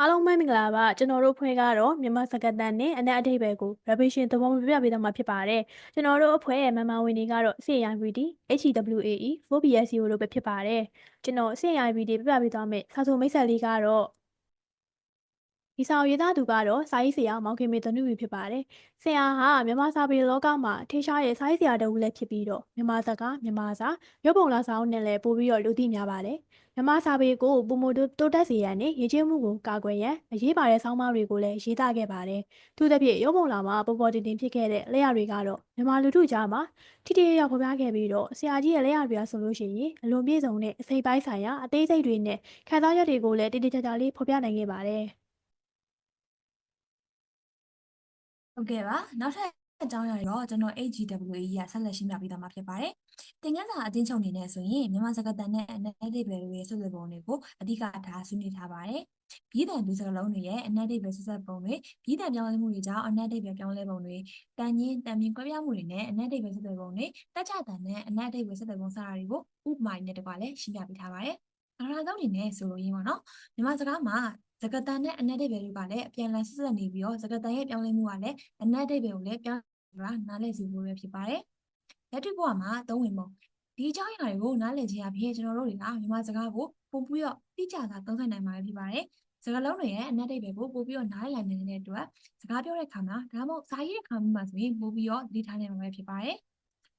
အားလုံးပဲမင်္ဂလာပါကျွန်တော်တို့အဖွဲ့ကတော့မြန်မာစကားတန်နဲ့အနက်အဓိပ္ပာယ်ကို revision သဘောပြပြပေးသွားမှာဖြစ်ပါတယ်ကျွန်တော်တို့အဖွဲ့ရဲ့မမဝင်တွေကတော့ CIVD HEWAE 4BSCO တို့ပဲဖြစ်ပါတယ်ကျွန်တော် CIVD ပြပြပေးသွားမယ်စာဆိုမိတ်ဆက်လေးကတော့ ဒီဆောင်ရေးသားသူကတော့စာရေးဆရာမောင်ခင်မေတနုဝီဖြစ်ပါတယ်။ဆရာဟာမြန်မာစာပေလောကမှာထင်ရှားတဲ့စာရေးဆရာတစ်ဦးလည်းဖြစ်ပြီးတော့မြန်မာစကားမြန်မာစာရုပ်ပုံလာဆောင်နဲ့လည်းပို့ပြီးတော့လူသိများပါတယ်။မြန်မာစာပေကိုပုံမတိုးတက်စေရန်နဲ့ရည်ချင်းမှုကိုကာကွယ်ရန်အရေးပါတဲ့ဆောင်းပါးတွေကိုလည်းရေးသားခဲ့ပါတယ်။သူသဖြင့်ရုပ်ပုံလာမှာပေါ်ပေါ်တင်တင်ဖြစ်ခဲ့တဲ့လက်ရတွေကတော့မြန်မာလူထုကြားမှာထိထိရောက်ဖော်ပြခဲ့ပြီးတော့ဆရာကြီးရဲ့လက်ရတွေကဆိုလို့ရှိရင်အလွန်ပြည့်စုံတဲ့အစိပ်ပိုင်းဆိုင်ရာအသေးစိတ်တွေနဲ့ခံစားချက်တွေကိုလည်းတိတိကျကျလေးဖော်ပြနိုင်ခဲ့ပါတယ်။ ဟုတ်ကဲ့ပါနောက်ထပ်အကြောင်းအရာတွေတော့ကျွန်တော် HGWA ရဆက်လက်ရှင်းပြပေးသွားမှာဖြစ်ပါတယ်သင်ခန်းစာအချင်းချုပ်အနေနဲ့ဆိုရင်မြန်မာစကားတန်နဲ့အနက်အဓိပ္ပာယ်တွေရဲ့ဆက်သွယ်ပုံတွေကိုအဓိကထားဆွေးနွေးထားပါတယ်ပြည်တံလူစကားလုံးတွေရဲ့အနက်အဓိပ္ပာယ်ဆက်ဆက်ပုံတွေပြည်တံပြောင်းလဲမှုတွေကြောင့်အနက်အဓိပ္ပာယ်ပြောင်းလဲပုံတွေတန်ညင်းတန်မြင်ကွဲပြားမှုတွေနဲ့အနက်အဓိပ္ပာယ်ဆက်သွယ်ပုံတွေတက်ချတန်နဲ့အနက်အဓိပ္ပာယ်ဆက်သွယ်ပုံစတာတွေကိုဥပမာတွေနဲ့တကွာလည်းရှင်းပြပေးထားပါတယ်အရာကောင်းနေနဲ့ဆိုလို့ရင်းပါနော်မြန်မာစကားမှာ စကားတန်နဲ့အနက်အဓိပ္ပာယ်တွေကလည်းအပြန်အလှန်ဆက်ဆက်နေပြီးတော့စကားတန်ရဲ့ပြောင်းလဲမှုကလည်းအနက်အဓိပ္ပာယ်ကိုလည်းပြောင်းဆိုတာနားလည်စီဖို့ပဲဖြစ်ပါတယ်လက်တွေ့ဘဝမှာသုံးဝင်ပုံဒီအကြောင်းအရာတွေကိုနားလည်ခြင်းအပြင်ကျွန်တော်တို့တွေကမြန်မာစကားကိုပုံပြီးတော့တိကျစွာသုံးသပ်နိုင်မှာဖြစ်ပါတယ်စကားလုံးတွေရဲ့အနက်အဓိပ္ပာယ်ကိုပို့ပြီးတော့နားလည်နိုင်တဲ့အတွက်စကားပြောတဲ့အခါမှာဒါမှမဟုတ်စာရေးတဲ့အခါမှာဆိုရင်ပို့ပြီးတော့ဒီထားနိုင်မှာပဲဖြစ်ပါတယ်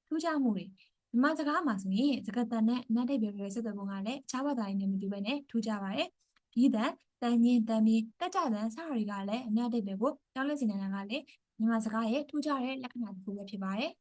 ထူးခြားမှုတွေမြန်မာစကားမှာဆိုရင်စကားတန်နဲ့အနက်အဓိပ္ပာယ်တွေဆက်သွယ်ပုံကလည်းအခြားဘာသာရေးနဲ့မတူဘဲနဲ့ထူးခြားပါတယ် ဒီတန်တန်ညင်းတန်မီတက်ကြတန်စတာတွေကလည်းအနက်အဓိပ္ပာယ်ကိုပြောင်းလဲစေနိုင်တာကလည်းမြန်မာစကားရဲ့ထူးခြားတဲ့လက္ခဏာတစ်ခုပဲဖြစ်ပါတယ်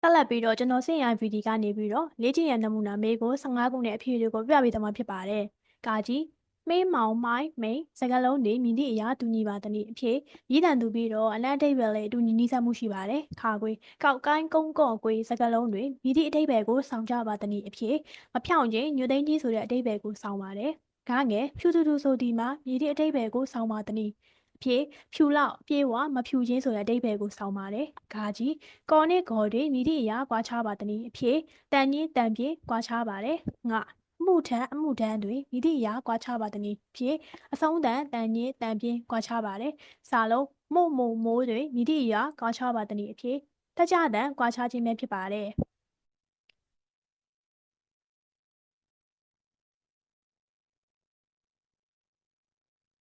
ဆက်လက်ပြီးတော့ကျွန်တော်စင် IVD ကနေပြီးတော့လေ့ကျင့်ရန်နမူနာမေးကို15ခုနဲ့အဖြေတွေကိုပြပေးသွားမှာဖြစ်ပါတယ်။ကာကြီး မေးမောင်မိုင်းမိန်စကားလုံးတွေမြည်သည့်အရာတူညီပါသည်အဖြစ်ရည်တန်သူပြီးတော့အနက်အဓိပ္ပာယ်လည်းအတူညီနီးစပ်မှုရှိပါတယ်။ခါကွေကောက်ကိုင်းကုန်းကော့ကွေစကားလုံးတွေမြည်သည့်အဓိပ္ပာယ်ကိုဆောင်ကြပါသည်အဖြစ်မဖြောင့်ခြင်းညွတ်သိမ်းခြင်းဆိုတဲ့အဓိပ္ပာယ်ကိုဆောင်ပါတယ်။ကားငယ်ဖြူတူတူဆိုဒီမှာမြည်သည့်အဓိပ္ပာယ်ကိုဆောင်ပါသည်အဖြစ်ဖြူလောက်ပြေဝမဖြူခြင်းဆိုတဲ့အဓိပ္ပာယ်ကိုဆောင်ပါတယ်။ဂါကြီးကော်နဲ့ဂေါ်တွေမိသည့်အရာကွာခြားပါသည်အဖြစ်တန်ကြီးတန်ပြေကွာခြားပါတယ်။ငါ အမှုထမ်းအမှုထမ်းတွေမိသည့်အရာကွာခြားပါသည်ဖြစ်အဆုံးတန်တန်ကြီးတန်ပြေကွာခြားပါတယ်။စာလုံးမို့မို့မိုးတွေမိသည့်အရာကွာခြားပါသည်အဖြစ်တကြတန်ကွာခြားခြင်းပဲဖြစ်ပါတယ်။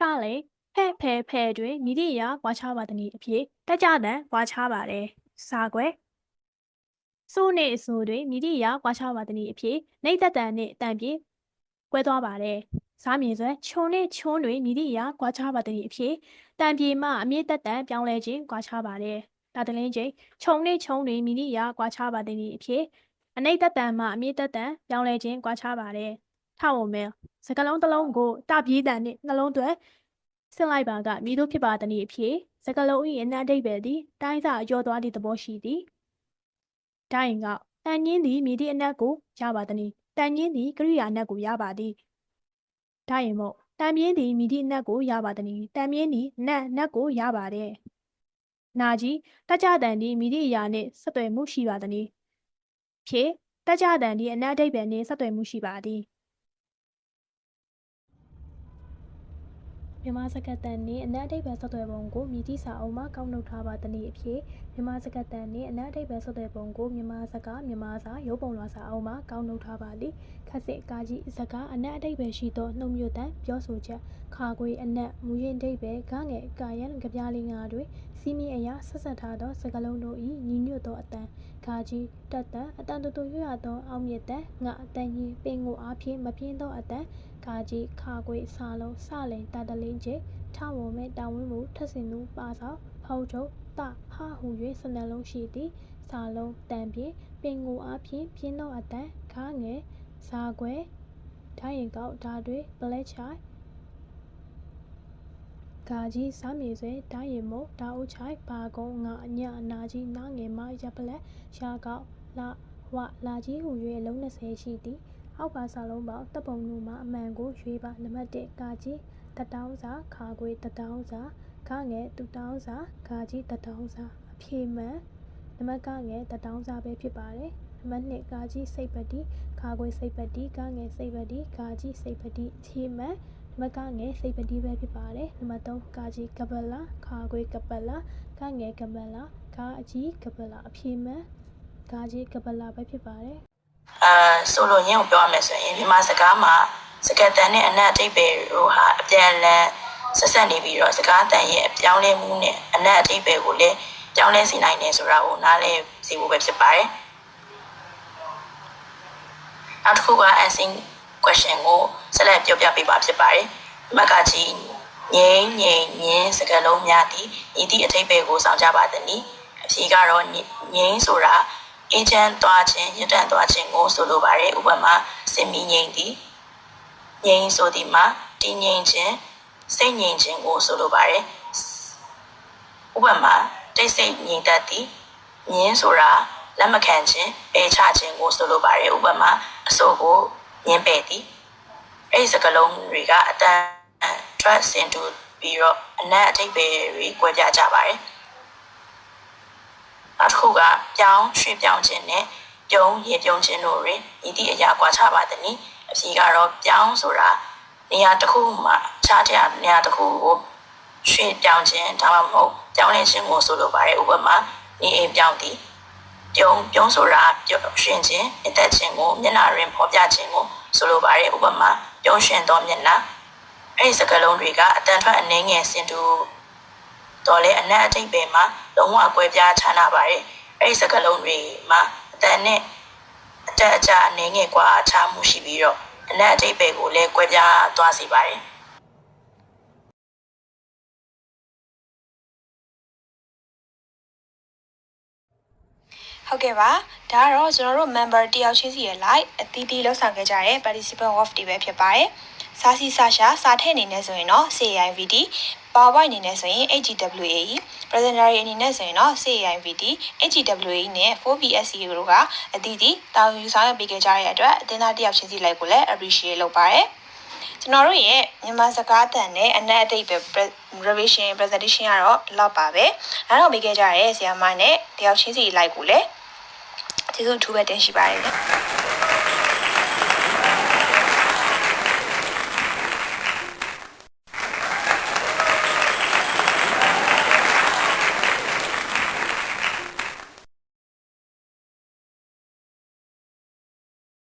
ကလေဖဲ့ဖဲဖဲတွင်မိသည့်အရာကွာခြားပါသည်အဖြစ်တက်ကြတန်ကွာခြားပါတယ်စာခွဲ စိုးနေအစိုးတွင်မိသည့်အရာကွာခြားပါသည်အဖြစ်နှိမ့်သက်တန်နှင့်တန်ပြေကွဲသွားပါတယ်စားမြင်စွဲခြုံနှင့်ချုံးတွင်မိသည့်အရာကွာခြားပါသည်အဖြစ်တန်ပြေမှအမြင့်သက်တန်ပြောင်းလဲခြင်းကွာခြားပါတယ်တာတလင်းချင်းခြုံနှင့်ချုံးတွင်မိသည့်အရာကွာခြားပါသည်အဖြစ်အနှိမ့်သက်တန်မှအမြင့်သက်တန်ပြောင်းလဲခြင်းကွာခြားပါတယ်ထဝမဲစကလုံးတစ်လုံးကိုတပြေးတန်နှင့်နှလုံးသွဲဆင့်လိုက်ပါကမိတို့ဖြစ်ပါသည်အဖြစ်စကလုံး၏အနက်အဓိပ္ပာယ်သည်တိုင်းစာအကျော်သွားသည့်သဘောရှိသည် ဒိုင်ကတန်ညင်းသည်မိသည့်အနက်ကိုရပါသည်တန်ညင်းသည်ကရိယာအနက်ကိုရပါသည်ဒိုင်မို့တန်မြင်းသည်မိသည့်အနက်ကိုရပါသည်တန်မြင်းသည်နက်နက်ကိုရပါတယ်နာကြီးတကြတန်သည်မိသည့်အရာနှင့်ဆက်သွယ်မှုရှိပါသည်ဖြင့်တကြတန်သည်အနက်အဓိပ္ပာယ်နှင့်ဆက်သွယ်မှုရှိပါသည် မြန်မာစကားတန်နှင့်အနက်အဓိပ္ပာယ်ဆက်သွယ်ပုံကိုမြည်သည့်စာအုပ်မှကောက်နှုတ်ထားပါသည်အဖြစ်မြန်မာစကားတန်နှင့်အနက်အဓိပ္ပာယ်ဆက်သွယ်ပုံကိုမြန်မာစကားမြန်မာစာရုပ်ပုံလွှာစာအုပ်မှကောက်နှုတ်ထားပါသည်ခက်စစ်ကာကြီးစကားအနက်အဓိပ္ပာယ်ရှိသောနှုတ်မြွတ်တန်ပြောဆိုချက်ခါခွေအနက်မူရင်အဓိပ္ပာယ်ဂငယ်ကာယံကြပြလေးငါတွေစီးမီအရာဆက်ဆက်ထားသောစကားလုံးတို့၏ညီညွတ်သောအတန်ခါကြီးတက်တန်အတန်တူတူရွရသောအောက်မြစ်တန်ငါအတန်ကြီးပင်ကိုအားဖြင့်မပြင်းသောအတန် ခါကြီးခါခွေစာလုံးစလင်တာတလင်းကျထဝုံမဲ့တာဝင်းမူထက်စင်နူပါဆောင်ဟောက်ထုတ်တဟဟူ၍စနလုံးရှိသည်စာလုံးတန်ပြေပင်ကိုအားဖြင့်ပြင်းသောအတန်ခါငယ်ဇာခွဲဓာရင်ကောက်ဓာတွေပလက်ချိုင်ဂါကြီးစားမြေဆွဲဓာရင်မို့ဓာဦးချိုင်ဘာကုန်းငါအညအနာကြီးနာငယ်မရပ်ပလက်ရှာကောက်လာဝလာကြီးဟူ၍အလုံး20ရှိသည် အောက်ပါစာလုံးပေါင်းတပ်ပုံမှုမှာအမှန်ကိုရွေးပါနံပါတ်1ကာကြီးတတောင်းစာခါခွေတတောင်းစာခငယ်တူတောင်းစာခါကြီးတတောင်းစာအဖြေမှန်နံပါတ်ကငယ်တတောင်းစာပဲဖြစ်ပါတယ်နံပါတ်2ကာကြီးစိတ်ပတိခါခွေစိတ်ပတိကငယ်စိတ်ပတိကာကြီးစိတ်ပတိအဖြေမှန်နံပါတ်ကငယ်စိတ်ပတိပဲဖြစ်ပါတယ်နံပါတ်3ကာကြီးကပလာခါခွေကပလာကငယ်ကပလာကာအကြီးကပလာအဖြေမှန်ကာကြီးကပလာပဲဖြစ်ပါတယ် အာဆိုလိုရင်းကိုပြောရမယ်ဆိုရင်မြန်မာစကားမှာစကားတန်နဲ့အနက်အတိတ်ပဲတို့ဟာအပြန်အလှန်ဆက်ဆက်နေပြီးတော့စကားတန်ရဲ့အပြောင်းလဲမှုနဲ့အနက်အတိတ်ပဲကိုလည်းပြောင်းလဲစေနိုင်တယ်ဆိုတာကိုနားလည်စေဖို့ပဲဖြစ်ပါတယ်နောက်တစ်ခုက answering question ကိုဆက်လက်ပြောပြပေးပါဖြစ်ပါတယ်ဒီမှာကကြီးငိမ့်ငိမ့်ညင်းစကားလုံးများသည်ဤသည့်အထိပ္ပယ်ကိုဆောင်ကြပါသည်နီအဖြေကတော့ငိငိမ့်ဆိုတာ အေဂျင့်သွားခြင်းရတန့်သွားခြင်းကိုဆိုလိုပါတယ်ဥပမာစင်မီငိမ့်သည်ငိမ့်ဆိုသည်မှာတည်ငြိမ်ခြင်းစိတ်ငြိမ်ခြင်းကိုဆိုလိုပါတယ်ဥပမာတိတ်ဆိတ်ငြိမ်သက်သည်ငင်းဆိုတာလက်မခံခြင်းပယ်ချခြင်းကိုဆိုလိုပါတယ်ဥပမာအဆိုကိုငင်းပယ်သည်အဲ့ဒီစကားလုံးတွေကအတန် trust into ပြီးတော့အနက်အထိပ္ပယ်တွေ꿰ပြကြပါတယ် နောက်တစ်ခုကပြောင်းရွှေ့ပြောင်းခြင်းနဲ့ပြုံးရေပြုံးခြင်းတို့တွင်ဤသည့်အရာကွာခြားပါသည်နိအဖြေကတော့ပြောင်းဆိုတာနေရာတစ်ခုမှာခြားတဲ့နေရာတစ်ခုကိုရွှေ့ပြောင်းခြင်းဒါမှမဟုတ်ပြောင်းလဲခြင်းကိုဆိုလိုပါတယ်ဥပမာနေအိမ်ပြောင်းသည်ပြုံးပြုံးဆိုတာပြုံးရှင်ခြင်းအသက်ခြင်းကိုမျက်နှာတွင်ဖော်ပြခြင်းကိုဆိုလိုပါတယ်ဥပမာပြုံးရှင်သောမျက်နှာအဲ့ဒီစကားလုံးတွေကအတန်ထွက်အနေငယ်စင်တူ တော်လဲအနက်အတိတ်ပဲမှာလုံးဝအကွဲပြားခြားနာပါတယ်။အဲဒီစကလုံးတွေမှာအတန်နဲ့အတက်အကျအနေငယ်ကွာခြားမှုရှိပြီးတော့အနက်အတိတ်ပဲကိုလည်းကွဲပြားသွားစေပါတယ်။ဟုတ်ကဲ့ပါဒါကတော့ကျွန်တော်တို့ member တယောက်ချင်းစီရဲ့ live အသီးသီးလောက်ဆောင်ခဲ့ကြတဲ့ participant of တွေပဲဖြစ်ပါတယ်စာစီစာရှာစာထည့်အနေနဲ့ဆိုရင်တော့ CIVD PowerPoint အနေနဲ့ဆိုရင် HGWAE Presentary အနေနဲ့ဆိုရင်တော့ CAIVD HGWAE နဲ့ 4VSC တို့ကအသီးသီးတာဝန်ယူဆောင်ရွက်ပေးခဲ့ကြတဲ့အတွက်အသင်းသားတယောက်ချင်းစီ like ကိုလည်း appreciate လုပ်ပါတယ်ကျွန်တော်တို့ရဲ့မြန်မာစကားသံနဲ့အနက်အတိတ်ပဲ revision presentation ကတော့ဒီလောက်ပါပဲ။နောက်တော့မိခဲ့ကြရဲဆရာမနဲ့တယောက်ချင်းစီ like ကိုလည်းကျေးဇူးအထူးပဲတင်ရှိပါတယ်။